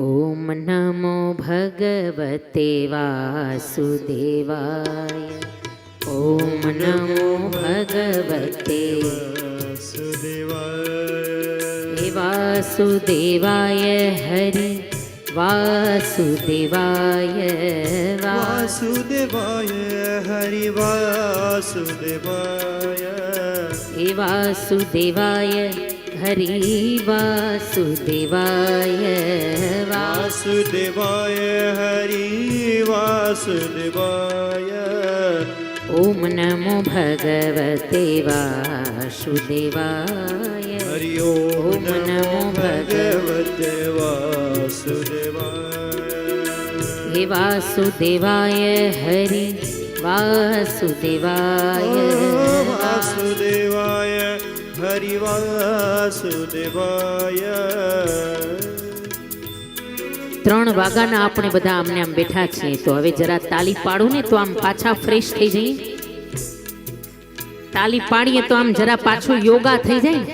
ॐ नमो भगवते वासुदेवाय। ॐ नमो भगवते हे वासुदेवाय हरि वासुदेवाय वासुदेवाय हरि वासुदेवाय। वासुदेवाय हरि वासुदेवाय वासुदेवाय हरि वासुदेवाय। ॐ नमो भगवते वासुदेवाय। हरि ॐ ओम नमो भगवते वासुदेवाय। हे वासुदेवाय हरि वासुदेवाय। ત્રણ વાગાના આપણે બધા આમને આમ બેઠા છીએ. તો હવે જરા તાલી પાડો ને તો આમ પાછા ફ્રેશ થઈ જાય તાલી પાડીએ તો આમ જરા પાછું યોગા થઈ જાય.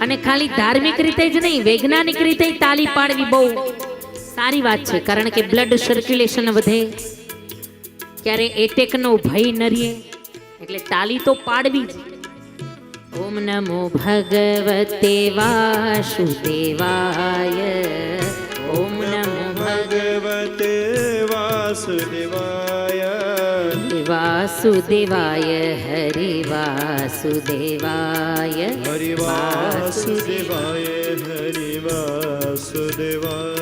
અને ખાલી ધાર્મિક રીતે જ નહીં, વૈજ્ઞાનિક રીતે તાલી પાડવી બહુ સારી વાત છે. કારણ કે બ્લડ સર્ક્યુલેશન વધે. ક્યારે એટેકનો ભય ન રહીએ એટલે તાલી તો પાડવી જ ઓમ નમો ભગવતે વાસુદેવાય ઓમ નમો ભગવતે વાસુદેવાય વાસુદેવાય હરે વાસુદેવાય હરે વાસુદેવાય હરે વાસુદેવાય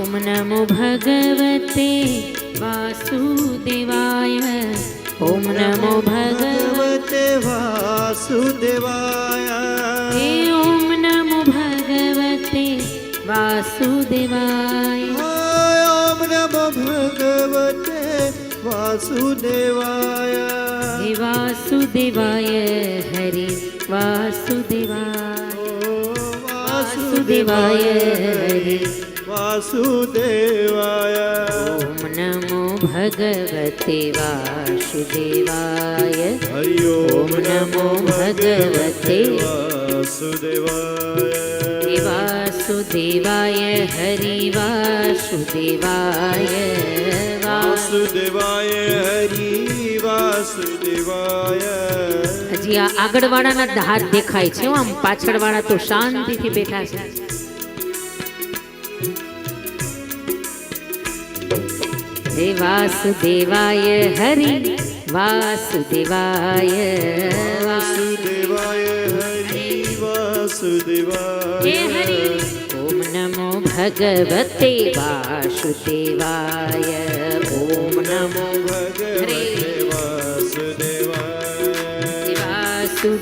ओम नमो भगवते वासुदेवाय। ओम नमो भगवते वासुदेवाय। हे नमो भगवते वासुदेवाय। ओम नमो भगवते वासुदेवाय। हे वासुदेवाय हरि वासुदेवाय। वासुदेवाय। वासुदेवाय। ओम नमो भगवते वासुदेवाय। हरि ओम नमो भगवते वासुदेवाय। वासुदेवाय हरि वासुदेवाय। वासुदेवाय हरि वासुदेवाय। જે આ આગળવાળાના હાથ દેખાય છે આમ પાછળવાળા તો શાંતિથી બેઠા છે હે વાસુદેવાય હરિ વાસુદેવાય વાસુદેવાય હરિ વાસુદેવાય હરિ ઓમ નમો ભગવતે વાસુદેવાય ઓમ નમો ભગવતે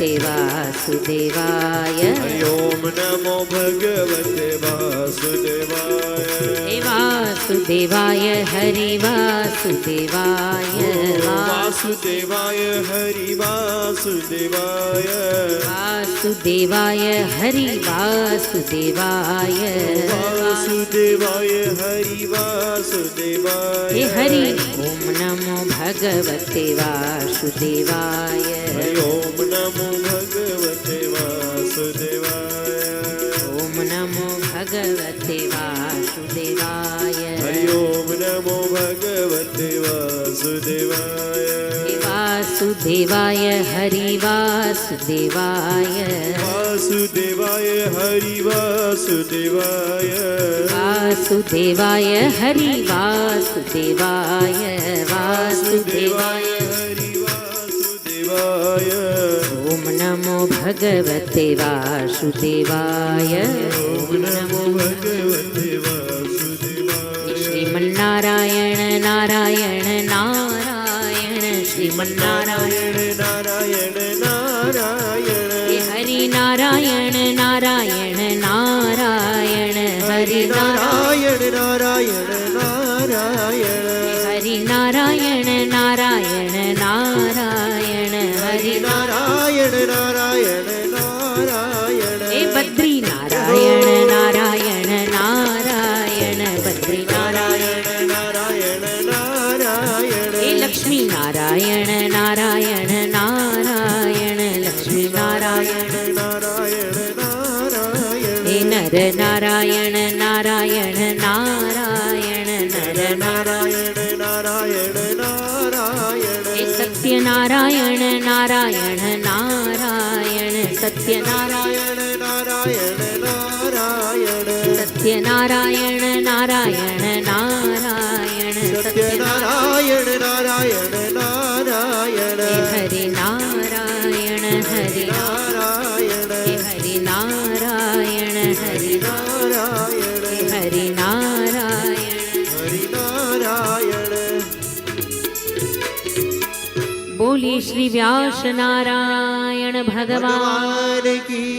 वासुदेवाय। ओम नमो भगवते वासुदेवाय। हे वासुदेवाय हरि वासुदेवाय। वासुदेवाय हरि वासुदेवाय। वासुदेवाय हरि वासुदेवाय। वासुदेवाय हरि वासुदेवाय। हे हरि। ओम नमो भगवते वासुदेवाय। ओम नमो भगवते वासुदेवाय। ओम नमो भगवते वासुदेवाय। ओम नमो भगवते वासुदेवाय। वासुदेवाय हरि वासुदेवाय। वासुदेवाय हरि वास वासुदेवाय वासुदेवाय हरि वासुदेवाय वासुदेवाय हरि वासुदेवाय ॐ नमो भगवते वासुदेवाय ॐ नमो भगवते वासुदेवाय श्रीमन्नारायण नारायण नारायण श्रीमन्नारायण नारायण નારાયણ હરિ નારાયણ નારાયણ નારાયણ હે બદ્રી નારાયણ નારાયણ નારાયણ બદ્રી નારાયણ નારાયણ નારાયણ નારાયણ હે લક્ષ્મી નારાયણ નારાયણ નારાયણ લક્ષ્મી નારાયણ નારાયણ નારાયણ હે નર નારાયણ નારાયણ નારાયણ நாராயண நாராயண நாராயண சத்ய நாராயண நாராயண. நாராயண சத்ய நாராயண நாராயண நாராயண சத்ய நாராயண நாராயண. நாராயண ஹரி நாராயண ஹரி நாராயண ஹரி நாராயண ஹரி நாராயண ஹரி நாராயண બોલી શ્રી વ્યાસ નારાયણ ભગવાન કી